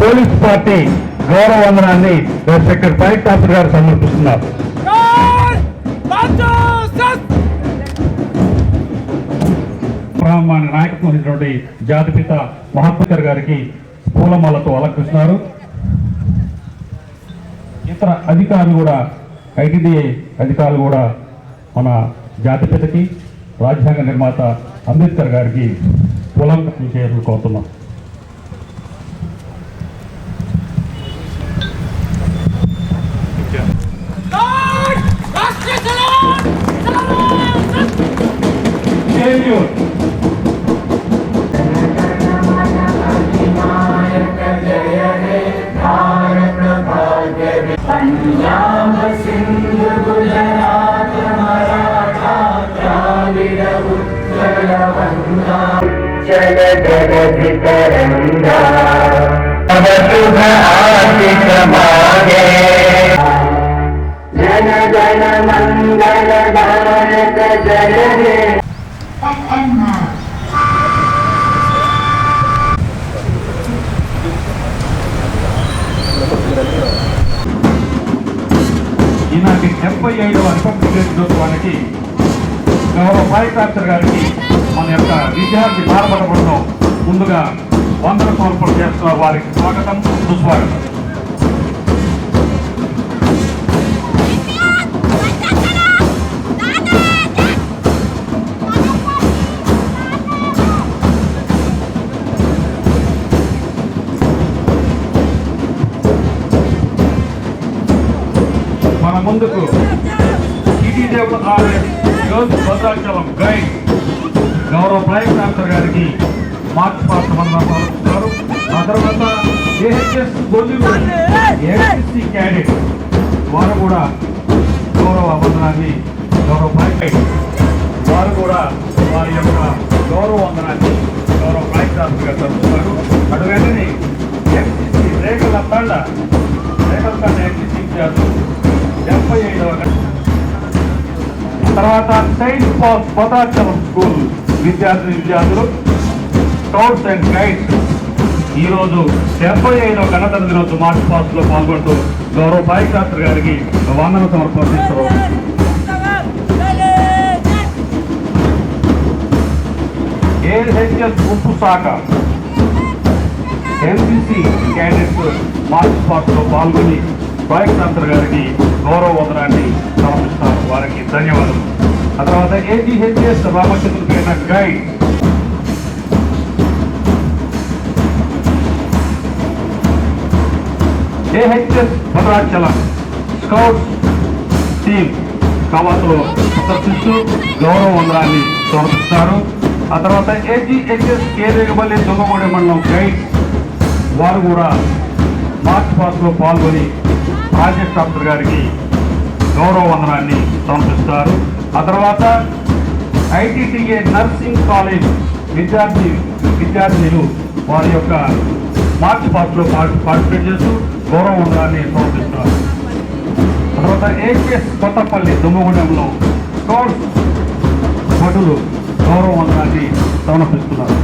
Police party గౌరవ వందనాన్ని secretary పైట్ Thakur గారు సమర్పిస్తున్నారు. ప్రారంభాన్ని నాయకత్వం వహించినటువంటి జాతిపిత మహాత్మకర్ గారికి పూలమాలతో అలంకరిస్తున్నారు. ఇతర అధికారులు కూడా ఐటీడీఏ అధికారులు కూడా మన జాతిపితకి రాజ్యాంగ నిర్మాత అంబేద్కర్ గారికి ट्यून पंजाब सिंध गुजरात मराठा द्राविड उत्तर बंगा चल जगत तरंगा अब शुभ आदि समागे जन जन मंगल भारत जय। ఈనాటి డెబ్బై ఐదవ రిపబ్లిక్ దినోత్సవానికి గౌరవ పారికార్చర్ గారికి మన యొక్క విద్యార్థి బాలపడ ముందుగా వందలు సమర్పణ చేస్తున్న వారికి స్వాగతం సుస్వాగతం. ముందుకు. సిటీ దేవుడు ఆలయం భద్రాచలం గైడ్ గౌరవ ప్రైమ్ డాక్టర్ గారికి మార్చి పాస్ వందన ఆ తర్వాత ఏహెచ్ఎస్ గొల్లిగూడ ఏహెచ్సి క్యాడెట్ వారు కూడా గౌరవ వందనాన్ని గౌరవ ప్రైమ్ వారు కూడా వారి యొక్క గౌరవ వందనాన్ని గౌరవ ప్రైమ్ మినిస్టర్ గారు జరుపుతున్నారు అటు వెంటనే ఎఫ్సిసి రేఖల తండ రేఖల తండ ఎఫ్సిసి విద్యార్థులు డెబ్బై ఐదవ తర్వాత సెయింట్ పాల్స్ భద్రాచలం స్కూల్ విద్యార్థి విద్యార్థులు స్కౌట్స్ అండ్ గైడ్స్ ఈ రోజు డెబ్బై ఐదవ గణతంత్ర దినోత్సవ మార్చ్ పాస్ట్లో పాల్గొంటూ గౌరవ పాయిశాస్త్రి గారికి వందన సమర్పిస్తారు ఏహెచ్ఎస్ ఉప్పు శాఖ? ఎన్సిసి క్యాండిడేట్స్ మార్చ్ పాస్ట్లో పాల్గొని పాయిశాస్త్రి గారికి గౌరవ వందనాన్ని సమర్పిస్తాను వారికి ధన్యవాదాలు ఆ తర్వాత AGHS Ramachandra Peta guide. AHS Bhadrachalam scouts team కవాతులో ప్రదర్శిస్తూ గౌరవ వందనాన్ని సమర్పిస్తారు ఆ తర్వాత ఏజీహెచ్ఎస్ కేరేగబల్లి దుమ్మగూడెం మండలం గైడ్ వారు కూడా మార్చ్ పాస్లో పాల్గొని రాజేష్ డాక్టర్ గారికి గౌరవ వందనాన్ని సమర్పిస్తారు. ఆ తర్వాత ఐటీటీఏ నర్సింగ్ కాలేజ్ విద్యార్థి విద్యార్థినులు వారి యొక్క మార్చ్ పాస్ట్లో పార్టిసిపేట్ చేస్తూ గౌరవ వందనాన్ని సమర్పిస్తారు తర్వాత ఏపీఎస్ కొత్తపల్లి దుమ్మగూడెంలో కోర్స్ భటులు గౌరవ వందనాన్ని సమర్పిస్తున్నారు.